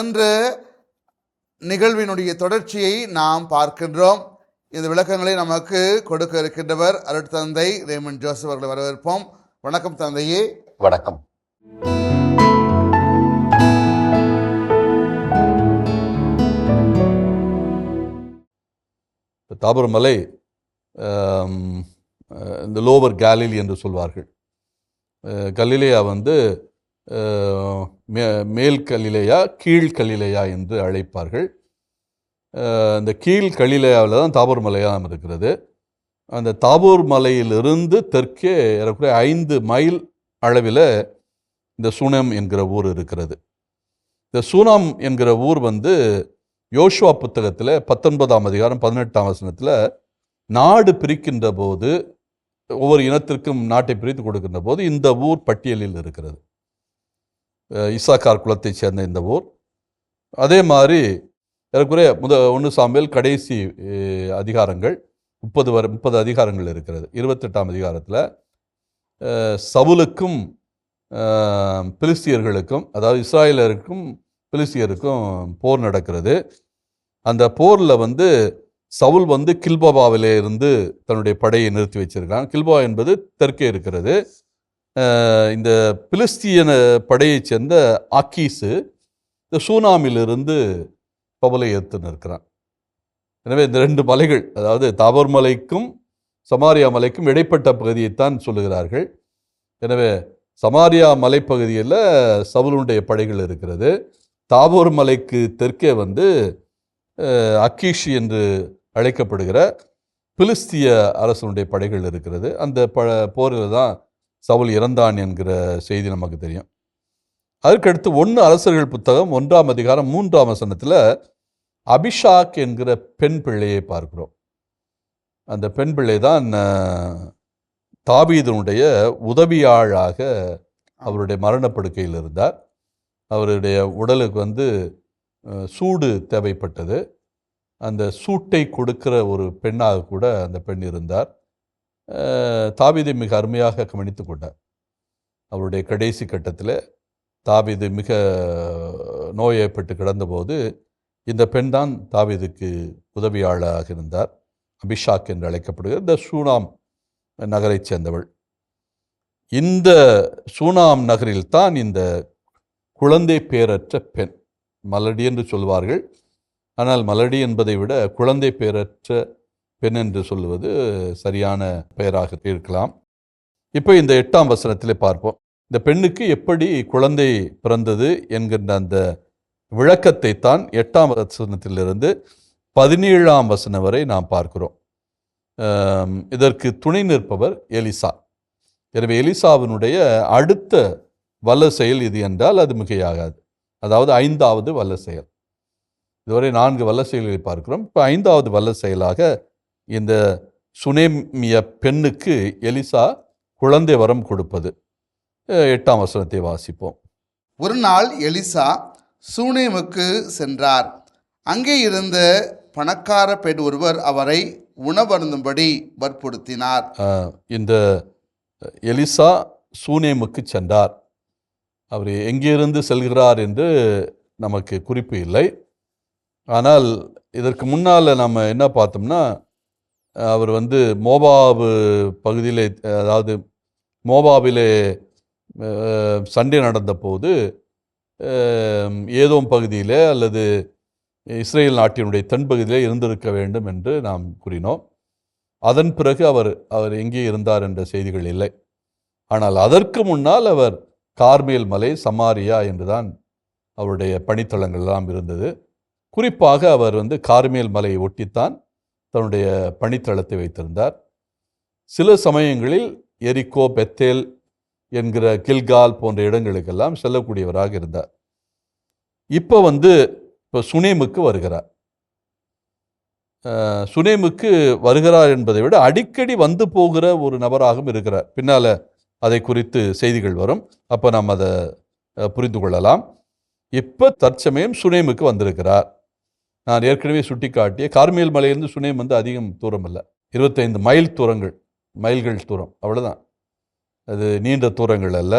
சென்ற நிகழ்வினுடைய தொடர்ச்சியை நாம் பார்க்கின்றோம். இந்த விளக்கங்களை நமக்கு கொடுக்க இருக்கின்றவர் அருட்தந்தை ரேமன் ஜோசப் அவர்களை வரவேற்போம். வணக்கம் தந்தையே. வணக்கம். தாபர் மலை ஆம், அஹ், இந்த லோவர் கேலிலி என்று சொல்வார்கள். கலிலேயா வந்து மே- மேல் கலிலையா கீழ்கலிலையா என்று அழைப்பார்கள். இந்த கீழ் கலிலேயாவில் தான் தாபூர் மலையாக இருக்கிறது. அந்த தாபூர் மலையிலிருந்து தெற்கே ஏறக்குறைய ஐந்து மைல் அளவில் இந்த சூனம் என்கிற ஊர் இருக்கிறது. இந்த சுனம் என்கிற ஊர் வந்து யோசுவா புத்தகத்தில் பத்தொன்பதாம் அதிகாரம் பதினெட்டாம் வசனத்தில் நாடு பிரிக்கின்ற போது ஒவ்வொரு இனத்திற்கும் நாட்டை பிரித்து கொடுக்கின்ற போது இந்த ஊர் பட்டியலில் இருக்கிறது. இசாக்கார் குலத்தைச் சேர்ந்த இந்த ஊர். அதே மாதிரி ஏறக்குறைய முத ஒன்று சாம்பியல் கடைசி அதிகாரங்கள் முப்பது வரை முப்பது அதிகாரங்கள் இருக்கிறது. இருபத்தெட்டாம் அதிகாரத்தில் சவுலுக்கும் பிலிஸ்தியர்களுக்கும் அதாவது இஸ்ராயலருக்கும் பிலிஸ்தியருக்கும் போர் நடக்கிறது. அந்த போரில் வந்து சவுல் வந்து கில்பாபாவிலே இருந்து தன்னுடைய படையை நிறுத்தி வச்சிருக்கான் கில்பா என்பது தெற்கே இருக்கிறது. இந்த பிலிஸ்தியன படையைச் சேர்ந்த அக்கீஸு இந்த சூனாமிலிருந்து பவலை ஏற்றுன்னு நிற்கிறான். எனவே இந்த ரெண்டு மலைகள் அதாவது தாபர் மலைக்கும் சமாரியா மலைக்கும் இடைப்பட்ட பகுதியைத்தான் சொல்லுகிறார்கள். எனவே சமாரியா மலைப்பகுதியில் சவுலுடைய படைகள் இருக்கிறது. தாபூர் மலைக்கு தெற்கே வந்து அக்கீஷ் என்று அழைக்கப்படுகிற பிலிஸ்திய அரசனுடைய படைகள் இருக்கிறது. அந்த ப போரில் தான் சவுல் இறந்தான் என்கிற செய்தி நமக்கு தெரியும். அதற்கடுத்து ஒன்று அரசர்கள் புத்தகம் ஒன்றாம் அதிகாரம் மூன்றாம் வசனத்தில் அபிஷாக் என்கிற பெண் பிள்ளையை பார்க்கிறோம். அந்த பெண் பிள்ளை தான் அஹ், தாவீதனுடைய உதவியாளாக அவருடைய மரணப்படுக்கையில் இருந்தார். அவருடைய உடலுக்கு வந்து சூடு தேவைப்பட்டது. அந்த சூட்டை கொடுக்கிற ஒரு பெண்ணாக கூட அந்த பெண் இருந்தார். தாவிதை மிக அருமையாக கவனித்து கொண்டார். அவருடைய கடைசி கட்டத்தில் தாவிது மிக நோயப்பட்டு கிடந்தபோது இந்த பெண் தான் தாவிதுக்கு உதவியாளராக இருந்தார். அபிஷாக் என்று அழைக்கப்படுகிற இந்த சூனாம் நகரைச் சேர்ந்தவள். இந்த சூனாம் நகரில் தான் இந்த குழந்தை பேரற்ற பெண் மலடி என்று சொல்வார்கள். ஆனால் மலடி என்பதை விட குழந்தை பேரற்ற பெண் என்று சொல்லுவது சரியான பெயராக இருக்கலாம். இப்போ இந்த எட்டாம் வசனத்திலே பார்ப்போம். இந்த பெண்ணுக்கு எப்படி குழந்தை பிறந்தது என்கின்ற அந்த விளக்கத்தை தான் எட்டாம் வசனத்திலிருந்து பதினேழாம் வசனம் வரை நாம் பார்க்கிறோம். இதற்கு துணை நிற்பவர் எலிசா. எனவே எலிசாவினுடைய அடுத்த வல்ல செயல் இது என்றால் அது மிகையாகாது. அதாவது ஐந்தாவது வல்ல செயல். இதுவரை நான்கு வல்ல செயல்களை பார்க்கிறோம். இப்போ ஐந்தாவது வல்ல செயலாக இந்த சுனேமிய பெண்ணுக்கு எலிசா குழந்தை வரம் கொடுப்பது. எட்டாம் வசனத்தை வாசிப்போம். ஒரு நாள் எலிசா சூனேமுக்கு சென்றார். அங்கே இருந்த பணக்கார பெண் ஒருவர் அவரை உணவருந்தும்படி வற்புறுத்தினார். இந்த எலிசா சூனேமுக்கு சென்றார். அவர் எங்கிருந்து செல்கிறார் என்று நமக்கு குறிப்பு இல்லை. ஆனால் இதற்கு முன்னால் நம்ம என்ன பார்த்தோம்னா அவர் வந்து மோபாபு பகுதியிலே அதாவது மோபாபிலே சண்டை நடந்தபோது போது ஏதோம் பகுதியிலே அல்லது இஸ்ரேல் நாட்டினுடைய தென்பகுதியில் இருந்திருக்க வேண்டும் என்று நாம் கூறினோம். அதன் பிறகு அவர் அவர் எங்கே இருந்தார் என்ற செய்திகள் இல்லை. ஆனால் அதற்கு முன்னால் அவர் கார்மேல் மலை சமாரியா என்றுதான் அவருடைய பணித்தளங்கள்லாம் இருந்தது. குறிப்பாக அவர் வந்து கார்மேல் மலையை ஒட்டித்தான் தன்னுடைய பணித்தளத்தை வைத்திருந்தார். சில சமயங்களில் எரிக்கோ பெத்தேல் என்கிற கில்கால் போன்ற இடங்களுக்கெல்லாம் செல்லக்கூடியவராக இருந்தார். இப்போ வந்து இப்போ சுனேமுக்கு வருகிறார். சுனேமுக்கு வருகிறார் என்பதை விட அடிக்கடி வந்து போகிற ஒரு நபராகவும் இருக்கிறார். பின்னால அதை குறித்து செய்திகள் வரும். அப்போ நாம் அதை புரிந்து கொள்ளலாம். இப்போ தற்சமயம் சுனேமுக்கு வந்திருக்கிறார். நான் ஏற்கனவே சுட்டிக்காட்டிய கார்மேல் மலையிலிருந்து சுனேம் வந்து அதிகம் தூரம் இல்லை இருபத்தைந்து மைல் தூரங்கள் மைல்கள் தூரம். அவ்வளவுதான். அது நீண்ட தூரங்கள் அல்ல.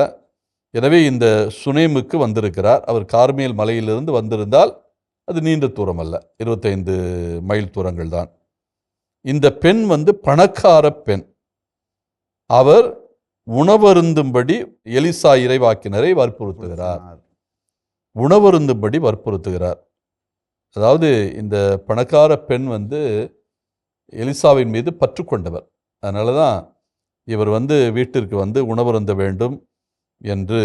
எனவே இந்த சுனேமுக்கு வந்திருக்கிறார். அவர் கார்மேல் மலையிலிருந்து வந்திருந்தால் அது நீண்ட தூரம் அல்ல. இருபத்தைந்து மைல் தூரங்கள் தான். இந்த பெண் வந்து பணக்கார பெண். அவர் உணவருந்தும்படி எலிசா இறைவாக்கினரை வற்புறுத்துகிறார். உணவருந்தும்படி வற்புறுத்துகிறார். அதாவது இந்த பணக்கார பெண் வந்து எலிசாவின் மீது பற்று கொண்டவர். அதனால தான் இவர் வந்து வீட்டிற்கு வந்து உணவருந்த வேண்டும் என்று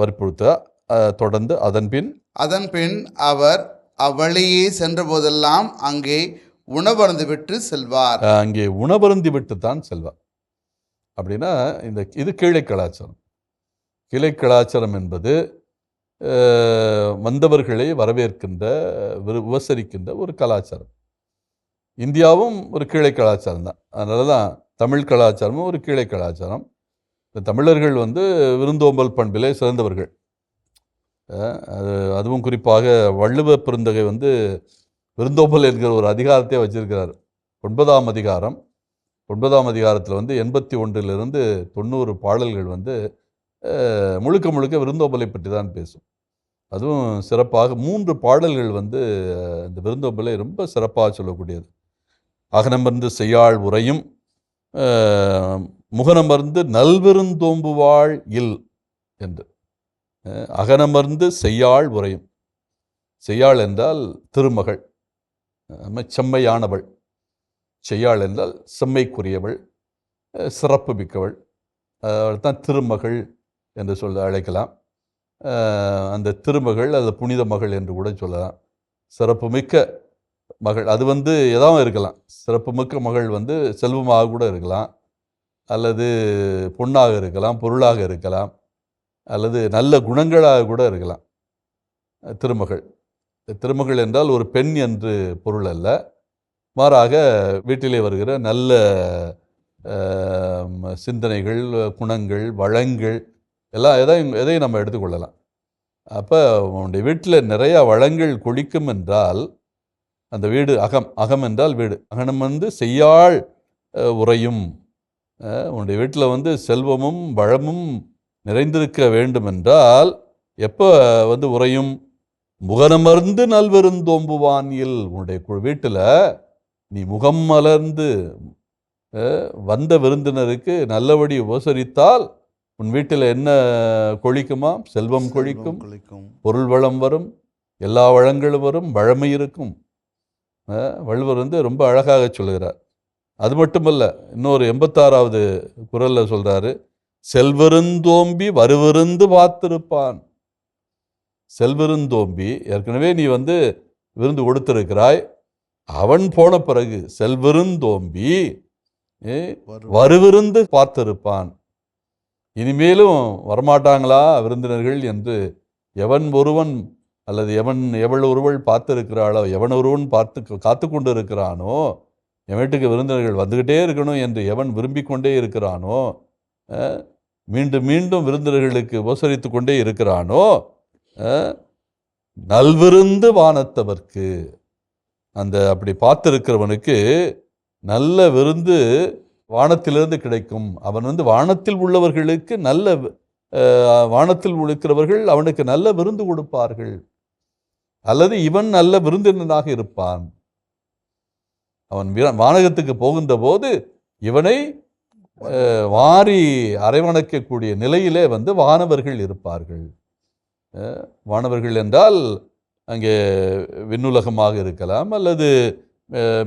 வற்புறுத்த அஹ், தொடர்ந்து அதன்பின் அதன் பின் அவர் அவ்வழியே சென்றபோதெல்லாம் அங்கே உணவருந்து விட்டு செல்வார். அங்கே உணவருந்தி விட்டு தான் செல்வார். அப்படின்னா இந்த இது கீழே கலாச்சாரம். கீழே கலாச்சாரம் என்பது வந்தவர்களை வரவேற்கின்ற விரு- ஒரு கலாச்சாரம். இந்தியாவும் ஒரு கீழே கலாச்சாரம் தான். அதனால தான் தமிழ் கலாச்சாரமும் ஒரு கீழே கலாச்சாரம். இந்த தமிழர்கள் வந்து விருந்தோம்பல் பண்பிலே சிறந்தவர்கள். அது அதுவும் குறிப்பாக வள்ளுவ பெருந்தகை வந்து விருந்தோம்பல் என்கிற ஒரு அதிகாரத்தை வச்சிருக்கிறார். ஒன்பதாம் அதிகாரம். ஒன்பதாம் அதிகாரத்தில் வந்து எண்பத்தி ஒன்றிலிருந்து தொண்ணூறு பாடல்கள் வந்து முழுக்க முழுக்க விருந்தோம்பலை பற்றி தான் பேசும். அதுவும் சிறப்பாக மூன்று பாடல்கள் வந்து இந்த விருந்தோம்பலை ரொம்ப சிறப்பாக சொல்லக்கூடியது. அகனமர்ந்து செய்யாள் உரையும் முகனமர்ந்து நல்விருந்தோம்புவாள் இல் என்று. அகனமர்ந்து செய்யாள் உரையும் செய்யாள் என்றால் திருமகள் செம்மையானவள். செய்யாள் என்றால் செம்மைக்குரியவள் சிறப்பு மிக்கவள். அவள் தான் திருமகள் என்று சொல்ல அழைக்கலாம். அந்த திருமகள் அது புனித மகள் என்று கூட சொல்லலாம். சிறப்புமிக்க மகள். அது வந்து எதாவது இருக்கலாம். சிறப்புமிக்க மகள் வந்து செல்வமாக கூட இருக்கலாம். அல்லது பொண்ணாக இருக்கலாம் பொருளாக இருக்கலாம். அல்லது நல்ல குணங்களாக கூட இருக்கலாம். திருமகள். திருமகள் என்றால் ஒரு பெண் என்று பொருள் அல்ல. மாறாக வீட்டிலே வருகிற நல்ல சிந்தனைகள் குணங்கள் வளங்கள் எல்லாம் எதையும் எதையும் நம்ம எடுத்துக்கொள்ளலாம். அப்போ உன்னுடைய வீட்டில் நிறையா வளங்கள் கொழிக்கும் என்றால் அந்த வீடு அகம் அகம் என்றால் வீடு. அகனம் வந்து செய்யாள் உறையும். உன்னுடைய வீட்டில் வந்து செல்வமும் வளமும் நிறைந்திருக்க வேண்டும் என்றால் எப்போ வந்து உறையும்? முகனமர்ந்து நல்வெருந்தோம்புவான் உன்னுடைய வீட்டில் நீ முகம் மலர்ந்து வந்த விருந்தினருக்கு நல்லபடி உபசரித்தால் உன் வீட்டில் என்ன கொழிக்குமா? செல்வம் கொழிக்கும் பொருள் வளம் வரும் எல்லா வளங்களும் வரும் வழமை இருக்கும். வள்ளுவர் வந்து ரொம்ப அழகாக சொல்லுகிறார். அது மட்டுமல்ல இன்னொரு எண்பத்தாறாவது குரல்ல சொல்றாரு செல்வருந்தோம்பி வருவிருந்து பார்த்திருப்பான் செல்வருந்தோம்பி ஏற்கனவே நீ வந்து விருந்து கொடுத்திருக்கிறாய் அவன் போன பிறகு செல்வருந்தோம்பி வருவிருந்து பார்த்திருப்பான் இனிமேலும் வரமாட்டாங்களா விருந்தினர்கள் என்று எவன் ஒருவன் அல்லது எவன் எவள் ஒருவள் பார்த்துருக்கிறாளோ எவன் ஒருவன் பார்த்து காத்து கொண்டு இருக்கிறானோ என் வீட்டுக்கு விருந்தினர்கள் வந்துக்கிட்டே இருக்கணும் என்று எவன் விரும்பிக் கொண்டே இருக்கிறானோ மீண்டும் மீண்டும் விருந்தினர்களுக்கு உபசரித்து கொண்டே இருக்கிறானோ நல்விருந்து வானத்தவர்க்கு அந்த அப்படி பார்த்துருக்கிறவனுக்கு நல்ல விருந்து வானத்திலிருந்து கிடைக்கும். அவன் வந்து வானத்தில் உள்ளவர்களுக்கு நல்ல வானத்தில் இருக்கிறவர்கள் அவனுக்கு நல்ல விருந்து கொடுப்பார்கள். அல்லது இவன் நல்ல விருந்தினனாக இருப்பான். அவன் வானகத்துக்கு போகின்ற போது இவனை வாரி அரவணைக்கக்கூடிய நிலையிலே வந்து வானவர்கள் இருப்பார்கள். வானவர்கள் என்றால் அங்கே விண்ணுலகமாக இருக்கலாம் அல்லது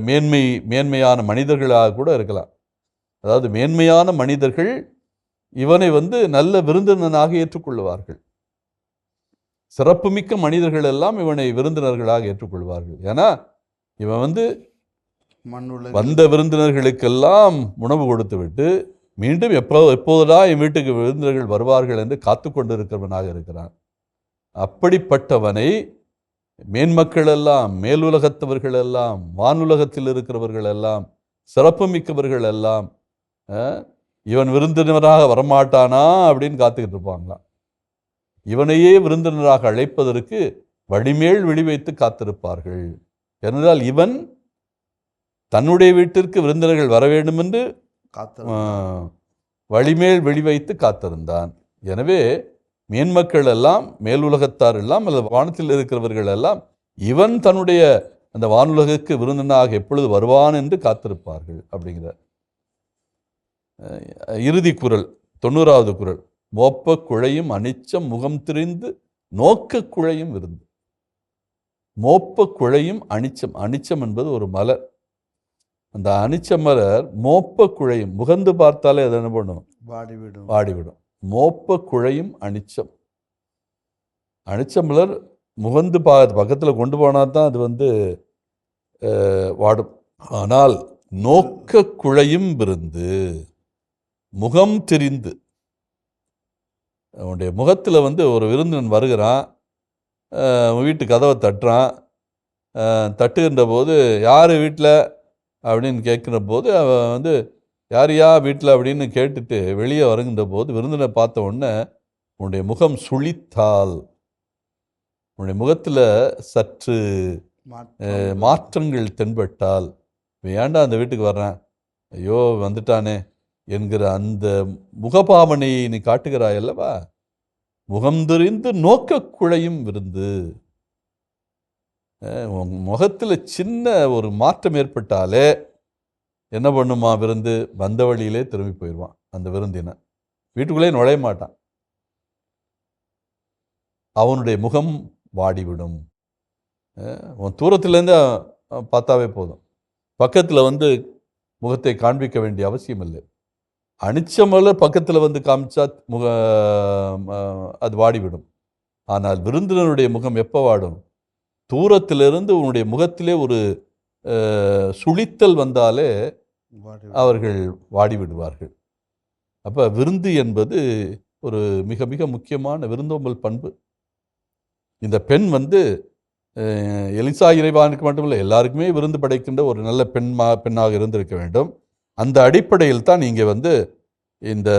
மேன்மை மேன்மையான மனிதர்களாக கூட இருக்கலாம். அதாவது மேன்மையான மனிதர்கள் இவனை வந்து நல்ல விருந்தினனாக ஏற்றுக்கொள்வார்கள். சிறப்புமிக்க மனிதர்கள் எல்லாம் இவனை விருந்தினர்களாக ஏற்றுக்கொள்வார்கள். ஏன்னா இவன் வந்து மண்ணுல வந்த விருந்தினர்களுக்கெல்லாம் உணவு கொடுத்து விட்டு மீண்டும் எப்போ எப்போதுடா என் வீட்டுக்கு விருந்தினர்கள் வருவார்கள் என்று காத்து கொண்டிருக்கிறவனாக இருக்கிறான். அப்படிப்பட்டவனை மேன்மக்கள் எல்லாம் மேலுலகத்தவர்கள் எல்லாம் வானுலகத்தில் இருக்கிறவர்கள் எல்லாம் சிறப்புமிக்கவர்கள் எல்லாம் அஹ், இவன் விருந்தினராக வரமாட்டானா அப்படின்னு காத்துக்கிட்டு இருப்பாங்களாம் இவனையே விருந்தினராக அழைப்பதற்கு வடிமேல் விழி வைத்து காத்திருப்பார்கள். ஏனென்றால் இவன் தன்னுடைய வீட்டிற்கு விருந்தினர்கள் வர வேண்டும் என்று வழிமேல் வெளி வைத்து காத்திருந்தான். எனவே மேன்மக்கள் எல்லாம் மேலுலகத்தார் எல்லாம் அல்லது வானத்தில் இருக்கிறவர்கள் எல்லாம் இவன் தன்னுடைய அந்த வானுலகுக்கு விருந்தினராக எப்பொழுது வருவான் என்று காத்திருப்பார்கள் அப்படிங்கிற அஹ், இறுதி குரல் தொண்ணூறாவது குரல். மோப்ப குழையும் அனிச்சம் முகம் திரிந்து நோக்க குழையும் விருந்து. மோப்ப குழையும் அனிச்சம். அனிச்சம் என்பது ஒரு மலர். அந்த அனிச்ச மலர் மோப்ப குழையும். முகந்து பார்த்தாலே அது என்ன பண்ணும்? வாடிவிடும். வாடிவிடும். மோப்ப குழையும் அனிச்சம். அனிச்ச மலர் முகந்து பா பக்கத்தில் கொண்டு போனால் தான் அது வந்து வாடும். ஆனால் நோக்க குழையும் விருந்து. முகம் தெரிந்து. அவனுடைய முகத்தில் வந்து ஒரு விருந்தினன் வருகிறான். வீட்டு கதவை தட்டுறான். தட்டுகின்ற போது யார் வீட்டில் அப்படின்னு கேட்குற போது அவன் வந்து யார் யா வீட்டில் அப்படின்னு கேட்டுட்டு வெளியே வருகின்ற போது விருந்தினை பார்த்த உடனே உன்னுடைய முகம் சுளித்தால் உன்னுடைய முகத்தில் சற்று மாற்றங்கள். தென்பட்டால். ஏன்டா அந்த வீட்டுக்கு வர்றேன்? ஐயோ வந்துட்டானே. என்கிற அந்த முகபாவனையை நீ காட்டுகிறாய் அல்லவா? முகம் தெரிந்து நோக்க குழையும் விருந்து. உன் முகத்தில் சின்ன ஒரு மாற்றம் ஏற்பட்டாலே என்ன பண்ணுமா விருந்து? வந்த வழியிலே திரும்பி போயிடுவான் அந்த விருந்தினை. வீட்டுக்குள்ளே நுழைய மாட்டான். அவனுடைய முகம் வாடிவிடும். உன் தூரத்துலேருந்து பார்த்தாவே போதும். பக்கத்தில் வந்து முகத்தை காண்பிக்க வேண்டிய அவசியம் இல்லை. அனிச்ச மலர் பக்கத்தில் வந்து காமிச்சா முக அது வாடிவிடும். ஆனால் விருந்தினருடைய முகம் எப்போ வாடும்? தூரத்திலிருந்து உன்னுடைய முகத்திலே ஒரு அஹ், சுளித்தல் வந்தாலே. அவர்கள் வாடி விடுவார்கள் அப்போ விருந்து என்பது ஒரு மிக மிக முக்கியமான விருந்தோம்பல் பண்பு. இந்த பெண் வந்து எலிசா இறைவானுக்கு மட்டுமில்லை எல்லாருக்குமே விருந்து படைக்கின்ற ஒரு நல்ல பெண்மா பெண்ணாக இருந்திருக்க வேண்டும். அந்த அடிப்படையில் தான் இங்கே வந்து இந்த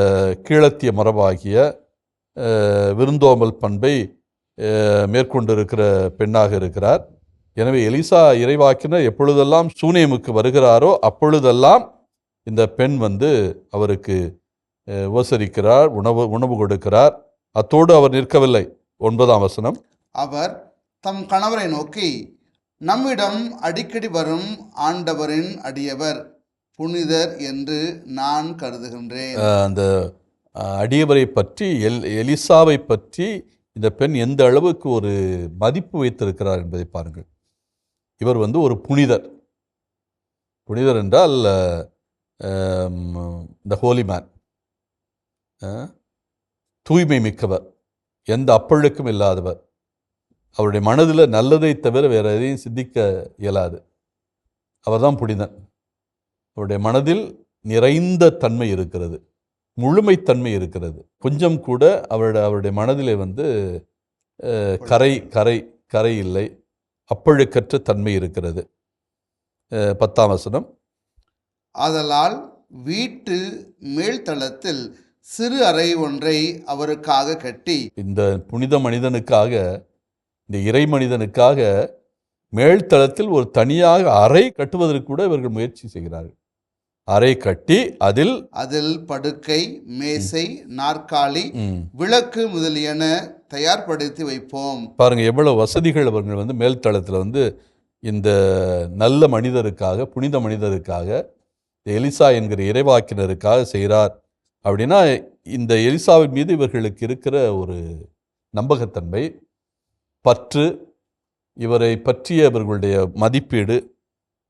கீழத்திய மரபாகிய விருந்தோமல் பண்பை மேற்கொண்டிருக்கிற பெண்ணாக இருக்கிறார். எனவே எலிசா இறைவாக்கினர் எப்பொழுதெல்லாம் சூனேமுக்கு வருகிறாரோ அப்பொழுதெல்லாம் இந்த பெண் வந்து அவருக்கு உபசரிக்கிறார் உணவு உணவு கொடுக்கிறார். அத்தோடு அவர் நிற்கவில்லை. ஒன்பதாம் வசனம். அவர் தம் கணவரை நோக்கி நம்மிடம் அடிக்கடி வரும் ஆண்டவரின் அடியவர். புனிதர் என்று நான் கருதுகின்றேன். அந்த அடியவரை பற்றி எல் எலிசாவை பற்றி இந்த பெண் எந்த அளவுக்கு ஒரு மதிப்பு வைத்திருக்கிறார் என்பதை பாருங்கள். இவர் வந்து ஒரு புனிதர். புனிதர் என்றால் த ஹோலி மேன். தூய்மை மிக்கவர் எந்த அப்பழுக்கும் இல்லாதவர். அவருடைய மனதில் நல்லதை தவிர வேறு எதையும் சிந்திக்க இயலாது. அவர் தான் புனிதன். அவருடைய மனதில் நிறைந்த தன்மை இருக்கிறது முழுமைத்தன்மை இருக்கிறது. கொஞ்சம் கூட அவருடைய அவருடைய மனதிலே வந்து கரை கரை கரை இல்லை அப்பழுக்கற்ற தன்மை இருக்கிறது. பத்தாம் வசனம். ஆதலால் வீட்டு மேல்தளத்தில் சிறு அறை ஒன்றை அவருக்காக கட்டி இந்த புனித மனிதனுக்காக இந்த இறை மனிதனுக்காக மேல்தளத்தில் ஒரு தனியாக அறை கட்டுவதற்கு கூட இவர்கள் முயற்சி செய்கிறார்கள். அறை கட்டி அதில் அதில் படுக்கை மேசை நாற்காலி விளக்கு முதலியன தயார்படுத்தி வைப்போம். பாருங்க எவ்வளவு வசதிகள் அவர்கள் வந்து மேல்தளத்தில் வந்து இந்த நல்ல மனிதருக்காக புனித மனிதருக்காக எலிசா என்கிற இறைவாக்கினருக்காக செய்கிறார் அப்படின்னா இந்த எலிசாவின் மீது இவர்களுக்கு இருக்கிற ஒரு நம்பகத்தன்மை பற்று இவரை பற்றிய இவர்களுடைய மதிப்பீடு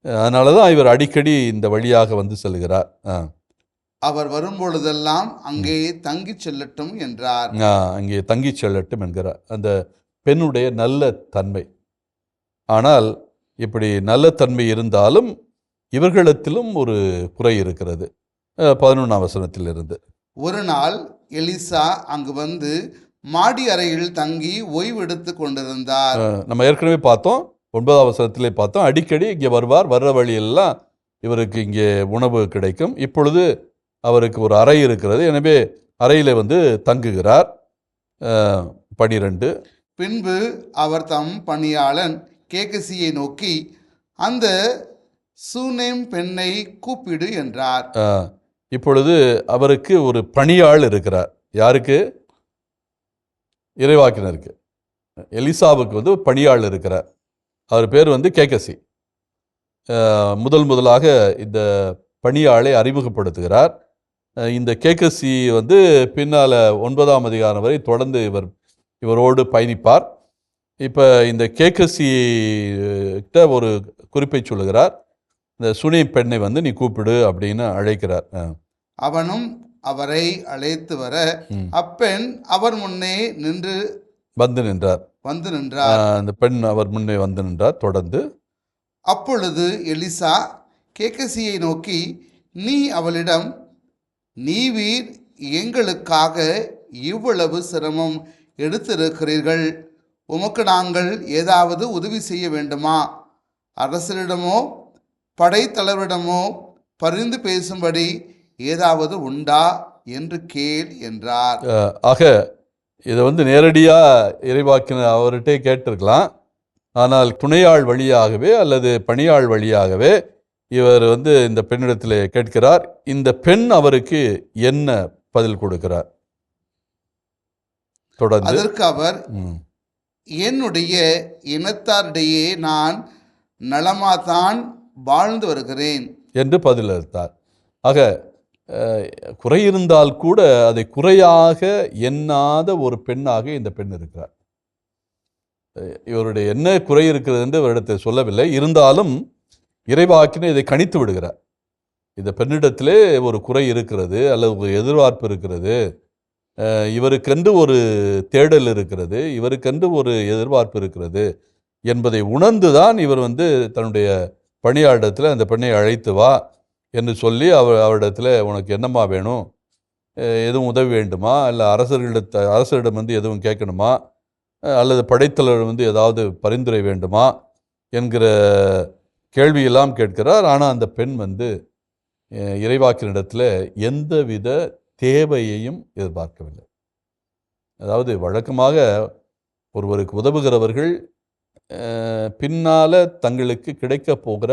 அதனால தான் இவர் அடிக்கடி இந்த வழியாக வந்து செல்கிறார். அவர் வரும்பொழுதெல்லாம் அங்கே தங்கிச் செல்லட்டும் என்றார். அங்கே தங்கிச் செல்லட்டும் என்கிறார். அந்த பெண்ணுடைய நல்ல தன்மை. ஆனால் இப்படி நல்ல தன்மை இருந்தாலும் இவர்களிடத்திலும் ஒரு குறை இருக்கிறது. பதினொன்றாம் வசனத்திலிருந்து. ஒரு நாள் எலிசா அங்கு வந்து மாடி அறையில் தங்கி ஓய்வெடுத்து கொண்டிருந்தார். நம்ம ஏற்கனவே பார்த்தோம். ஒன்பதாம் வசனத்திலே பார்த்தோம் அடிக்கடி இங்கே வருவார் வர்ற வழியெல்லாம் இவருக்கு இங்கே உணவு கிடைக்கும். இப்பொழுது அவருக்கு ஒரு அறை இருக்கிறது. எனவே அறையில் வந்து தங்குகிறார். பனிரெண்டு. பின்பு அவர் தம் பணியாளன் கேகசியை நோக்கி அந்த சூனேம் பெண்ணை கூப்பிடு என்றார். இப்பொழுது அவருக்கு ஒரு பணியாள் இருக்கிறார். யாருக்கு? இறைவாக்கினருக்கு. எலிசாவுக்கு வந்து ஒரு பணியாள் இருக்கிறார். அவர் பேர் வந்து கேகசி. முதல் முதலாக இந்த பணியாளை அறிமுகப்படுத்துகிறார். இந்த கேகசி வந்து பின்னால் ஒன்பதாம் அதிகாரம் வரை தொடர்ந்து இவர் இவரோடு பயணிப்பார். இப்போ இந்த கேகசி கிட்ட ஒரு குறிப்பை சொல்லுகிறார். இந்த சுனி பெண்ணை வந்து நீ கூப்பிடு அப்படின்னு அழைக்கிறார். அவனும் அவரை அழைத்து வர. அப்பெண் அவர் முன்னே நின்று வந்து நின்றார். வந்து நின்றார். அந்த பெண் அவர் முன்னே வந்து நின்றார் தொடர்ந்து. அப்பொழுது எலிசா கேகசியை நோக்கி நீ அவளிடம் நீவீர் எங்களுக்காக இவ்வளவு சிரமம் எடுத்திருக்கிறீர்கள். உமக்கு நாங்கள் ஏதாவது உதவி செய்ய வேண்டுமா? அரசரிடமோ படைத்தலைவரிடமோ பரிந்து பேசும்படி ஏதாவது உண்டா? என்று கேள் என்றார். ஆக இதை வந்து நேரடியாக இறைவாக்கின அவர்கிட்டே கேட்டிருக்கலாம். ஆனால் துணையாள் வழியாகவே அல்லது பணியாள் வழியாகவே இவர் வந்து இந்த பெண்ணிடத்தில் கேட்கிறார். இந்த பெண் அவருக்கு என்ன பதில் கொடுக்கிறார்? தொடர்ந்து. அதற்கு அவர் என்னுடைய இனத்தாரிடையே நான் நலமாதான் வாழ்ந்து வருகிறேன். என்று பதில் அளித்தார் ஆக குறை இருந்தால் கூட அதை குறையாக எண்ணாத ஒரு பெண்ணாக இந்த பெண் இருக்கிறார். இவருடைய என்ன குறை இருக்கிறது என்று இவரிடத்தை சொல்லவில்லை. இருந்தாலும் இறைவாக்கினை இதை கணித்து விடுகிறார். இந்த பெண்ணிடத்திலே ஒரு குறை இருக்கிறது அல்லது ஒரு எதிர்பார்ப்பு இருக்கிறது. இவருக்கென்று ஒரு தேடல் இருக்கிறது இவருக்கென்று ஒரு எதிர்பார்ப்பு இருக்கிறது என்பதை உணர்ந்து தான் இவர் வந்து தன்னுடைய பணியாளத்தில் அந்த பெண்ணை அழைத்து வா என்று சொல்லி அவர் அவரிடத்தில் உனக்கு என்னம்மா வேணும்? எதுவும் உதவி வேண்டுமா? இல்லை அரசர்களிடத்த அரசரிடம் வந்து எதுவும் கேட்கணுமா? அல்லது படைத்தலைவர் வந்து ஏதாவது பரிந்துரை வேண்டுமா? என்கிற கேள்வியெல்லாம் கேட்கிறார். ஆனால் அந்த பெண் வந்து அஹ் இறைவாக்கினிடத்தில் எந்தவித தேவையையும் எதிர்பார்க்கவில்லை. அதாவது வழக்கமாக ஒருவருக்கு உதவுகிறவர்கள் பின்னால் தங்களுக்கு கிடைக்க போகிற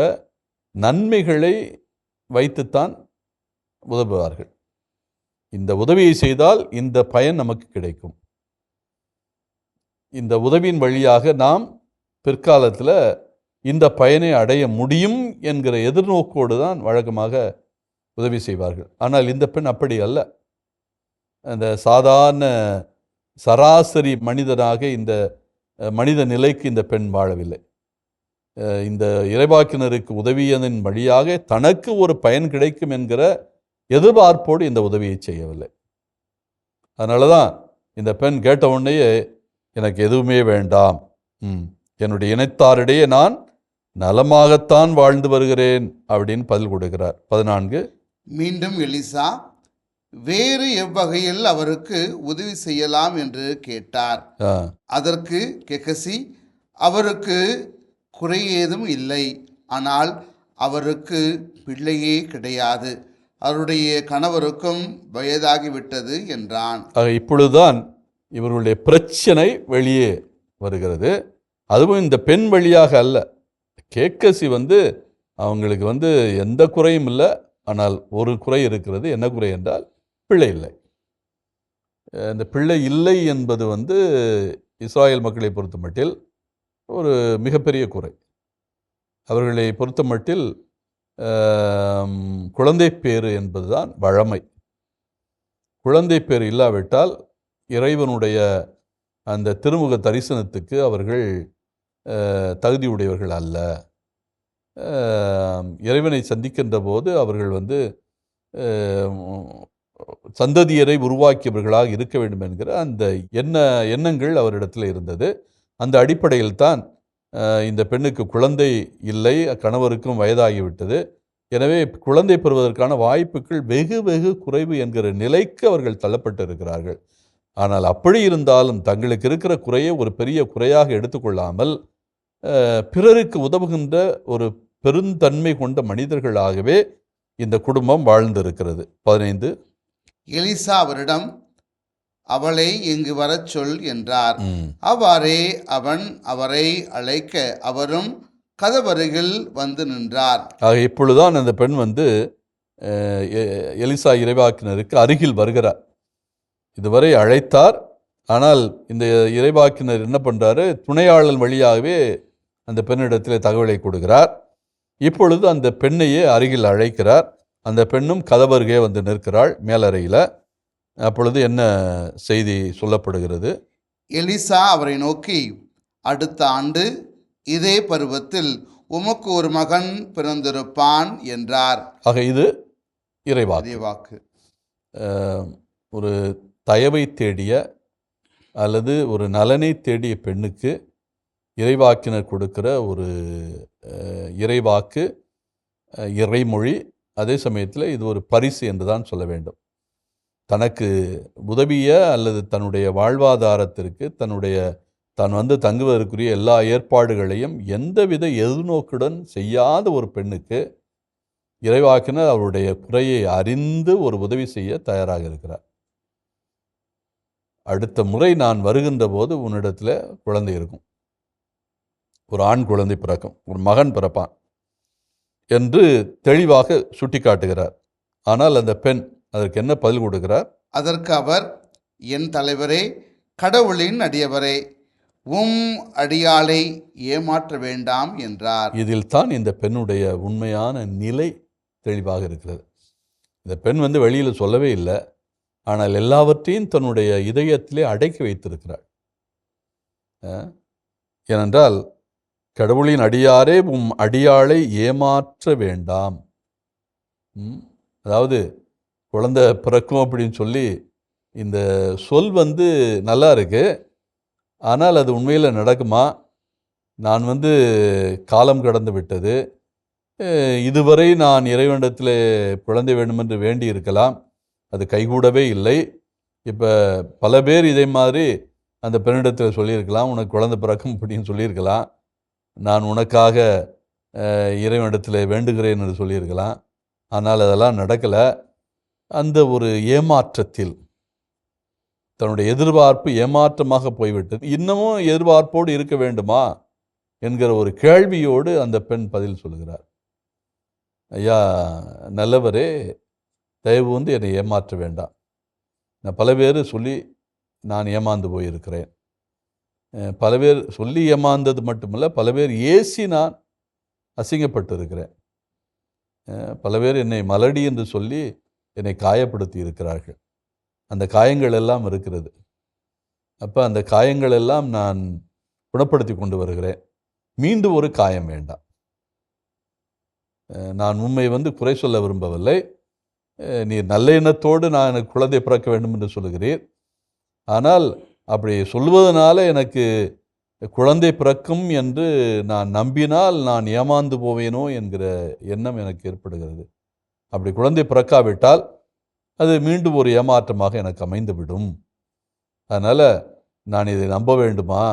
நன்மைகளை வைத்துத்தான் உதவுவார்கள். இந்த உதவியை செய்தால் இந்த பயன் நமக்கு கிடைக்கும். இந்த உதவியின் வழியாக நாம் பிற்காலத்தில் இந்த பயனை அடைய முடியும் என்கிற எதிர்நோக்கோடு தான் வழக்கமாக உதவி செய்வார்கள். ஆனால் இந்த பெண் அப்படி அல்ல. அந்த சாதாரண சராசரி மனிதனாக இந்த மனித நிலைக்கு இந்த பெண் வாழவில்லை. இந்த இறைவாக்கினருக்கு உதவியதன் வழியாக தனக்கு ஒரு பயன் கிடைக்கும் என்கிற எதிர்பார்ப்போடு இந்த உதவியை செய்யவில்லை. அதனால தான் இந்த பெண் கேட்ட உடனேயே எனக்கு எதுவுமே வேண்டாம். என்னுடைய இனத்தாரிடையே நான் நலமாகத்தான் வாழ்ந்து வருகிறேன். அப்படின்னு பதில் கொடுக்கிறார். பதினான்கு. மீண்டும் எலிசா வேறு எவ்வகையில் அவருக்கு உதவி செய்யலாம்? என்று கேட்டார். அதற்கு கெகசி அவருக்கு குறை ஏதும் இல்லை. ஆனால் அவருக்கு பிள்ளையே கிடையாது. அவருடைய கணவருக்கும் வயதாகிவிட்டது என்றான். இப்பொழுதுதான் இவர்களுடைய பிரச்சனை வெளியே வருகிறது. அதுவும் இந்த பெண் வழியாக அல்ல. கேக்கசி வந்து அவங்களுக்கு வந்து எந்த குறையும் இல்லை. ஆனால் ஒரு குறை இருக்கிறது. என்ன குறை என்றால் பிள்ளை இல்லை. இந்த பிள்ளை இல்லை என்பது வந்து இஸ்ராயல் மக்களை பொறுத்த மட்டில் ஒரு மிகப்பெரிய குறை. அவர்களை பொறுத்த மட்டில் குழந்தை பேறு என்பதுதான் வழமை. குழந்தை பேர் இல்லாவிட்டால் இறைவனுடைய அந்த திருமுக தரிசனத்துக்கு அவர்கள் தகுதியுடையவர்கள் அல்ல. இறைவனை சந்திக்கின்ற போது அவர்கள் வந்து சந்ததியரை உருவாக்கியவர்களாக இருக்க வேண்டும் என்கிற அந்த எண்ண எண்ணங்கள் அவரிடத்தில் இருந்தது. அந்த அடிப்படையில் தான் இந்த பெண்ணுக்கு குழந்தை இல்லை கணவருக்கும் வயதாகிவிட்டது. எனவே குழந்தை பெறுவதற்கான வாய்ப்புகள் வெகு வெகு குறைவு என்கிற நிலைக்கு அவர்கள் தள்ளப்பட்டு இருக்கிறார்கள் ஆனால் அப்படி இருந்தாலும் தங்களுக்கு இருக்கிற குறையை ஒரு பெரிய குறையாக எடுத்துக்கொள்ளாமல் பிறருக்கு உதவுகின்ற ஒரு பெருந்தன்மை கொண்ட மனிதர்களாகவே இந்த குடும்பம் வாழ்ந்திருக்கிறது. பதினைந்து. எலிசா அவரிடம் அவளை இங்கு வரச் சொல் என்றார். அவ்வாறே அவன் அவரை அழைக்க அவரும் கதவருகில் வந்து நின்றார். ஆக இப்பொழுதுதான் அந்த பெண் வந்து எ- எலிசா இறைவாக்கினருக்கு அருகில் வருகிறார். இதுவரை அழைத்தார். ஆனால் இந்த இறைவாக்கினர் என்ன பண்ணுறாரு துணையாளன் வழியாகவே அந்த பெண்ணிடத்தில் தகவலை கொடுக்கிறார். இப்பொழுது அந்த பெண்ணையே அருகில் அழைக்கிறார். அந்த பெண்ணும் கதவருகே வந்து நிற்கிறாள் மேலறையில். அப்பொழுது என்ன செய்தி சொல்லப்படுகிறது? எலிசா அவரை நோக்கி அடுத்த ஆண்டு இதே பருவத்தில் உமக்கு ஒரு மகன் பிறந்திருப்பான் என்றார். ஆக இது இறைவாக்கு. அதே வாக்கு அஹ், ஒரு தயவை தேடிய அல்லது ஒரு நலனை தேடிய பெண்ணுக்கு இறைவாக்கினர் கொடுக்கிற ஒரு இறைவாக்கு இறைமொழி. அதே சமயத்தில் இது ஒரு பரிசு என்று தான் சொல்ல வேண்டும். தனக்கு உதவிய அல்லது தன்னுடைய வாழ்வாதாரத்திற்கு தன்னுடைய தான் வந்து தங்குவதற்குரிய எல்லா ஏற்பாடுகளையும் எந்தவித எதிர்நோக்குடன் செய்யாத ஒரு பெண்ணுக்கு இறைவாக்கினர் அவருடைய குறையை அறிந்து ஒரு உதவி செய்ய தயாராக இருக்கிறார். அடுத்த முறை நான் வருகின்ற போது உன்னிடத்தில் குழந்தை இருக்கும். ஒரு ஆண் குழந்தை பிறக்கும். ஒரு மகன் பிறப்பான். என்று தெளிவாக சுட்டிக்காட்டுகிறார். ஆனால் அந்த பெண் அதற்கு என்ன பதில் கொடுக்கிறார்? அதற்கு அவர் என் தலைவரே கடவுளின் அடியவரே உம் அடியாளை ஏமாற்ற வேண்டாம் என்றார். இதில் தான் இந்த பெண்ணுடைய உண்மையான நிலை தெளிவாக இருக்கிறது. இந்த பெண் வந்து வெளியில் சொல்லவே இல்லை. ஆனால் எல்லாவற்றையும் தன்னுடைய இதயத்திலே அடக்கி வைத்திருக்கிறாள். ஏனென்றால் கடவுளின் அடியாரே உம் அடியாளை ஏமாற்ற வேண்டாம். அதாவது குழந்த பிறக்கும் அப்படின்னு சொல்லி இந்த சொல் வந்து நல்லா இருக்கு. ஆனால் அது உண்மையில் நடக்குமா? நான் வந்து காலம் கடந்து விட்டது. இதுவரை நான் இறைவனிடத்தில் குழந்தை வேண்டுமென்று வேண்டி இருக்கலாம். அது கைகூடவே இல்லை. இப்போ பல பேர் இதே மாதிரி அந்த பெண்ணிடத்தில் சொல்லியிருக்கலாம். உனக்கு குழந்தை பிறக்கும் அப்படின்னு சொல்லியிருக்கலாம். நான் உனக்காக இறைவனிடத்தில் வேண்டுகிறேன் என்று சொல்லியிருக்கலாம். ஆனால் அதெல்லாம் நடக்கலை. அந்த ஒரு ஏமாற்றத்தில் தன்னுடைய எதிர்பார்ப்பு ஏமாற்றமாக போய்விட்டது. இன்னமும் எதிர்பார்ப்போடு இருக்க வேண்டுமா என்கிற ஒரு கேள்வியோடு அந்த பெண் பதில் சொல்கிறார் ஐயா நல்லவரே தயவு வந்து என்னை ஏமாற்ற வேண்டாம். நான் பல பேர் சொல்லி நான் ஏமாந்து போயிருக்கிறேன். பல பேர் சொல்லி ஏமாந்தது மட்டுமல்ல பல பேர் ஏசி நான் அசிங்கப்பட்டு இருக்கிறேன் பல பேர் என்னை மலடி என்று சொல்லி என்னை காயப்படுத்தி இருக்கிறார்கள். அந்த காயங்கள் எல்லாம் இருக்கிறது. அப்போ அந்த காயங்கள் எல்லாம் நான் குணப்படுத்தி கொண்டு வருகிறேன். மீண்டும் ஒரு காயம் வேண்டாம். நான் உண்மை வந்து குறை சொல்ல விரும்பவில்லை. நீ நீர் நல்ல எண்ணத்தோடு நான் எனக்கு குழந்தை பிறக்க வேண்டும் என்று சொல்லுகிறீர் ஆனால் அப்படி சொல்வதனால எனக்கு குழந்தை பிறக்கும் என்று நான் நம்பினால் நான் ஏமாந்து போவேனோ என்கிற எண்ணம் எனக்கு ஏற்படுகிறது. அப்படி குழந்தை பிறக்காவிட்டால் அது மீண்டும் ஒரு ஏமாற்றமாக எனக்கு அமைந்துவிடும். அதனால் நான் இதை நம்ப வேண்டுமா?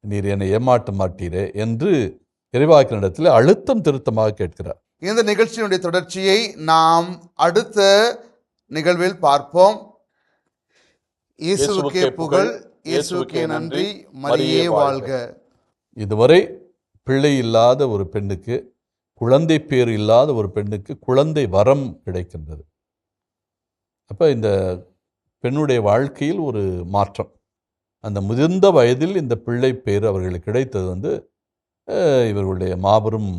நீர் என்னை ஏமாற்ற மாட்டீரே என்று இறைவாக்கினிடத்தில் அழுத்தம் திருத்தமாக கேட்கிறார். இந்த நிகழ்ச்சியினுடைய தொடர்ச்சியை நாம் அடுத்த நிகழ்வில் பார்ப்போம். இயேசுவுக்கே புகழ் இயேசுவுக்கே நன்றி மரியே வாழ்க. இதுவரை பிள்ளை இல்லாத ஒரு பெண்ணுக்கு குழந்தை பேர் இல்லாத ஒரு பெண்ணுக்கு குழந்தை வரம் கிடைக்கின்றது. அப்போ இந்த பெண்ணுடைய வாழ்க்கையில் ஒரு மாற்றம். அந்த முதிர்ந்த வயதில் இந்த பிள்ளை பேர் அவர்களுக்கு கிடைத்தது வந்து இவர்களுடைய மாபெரும்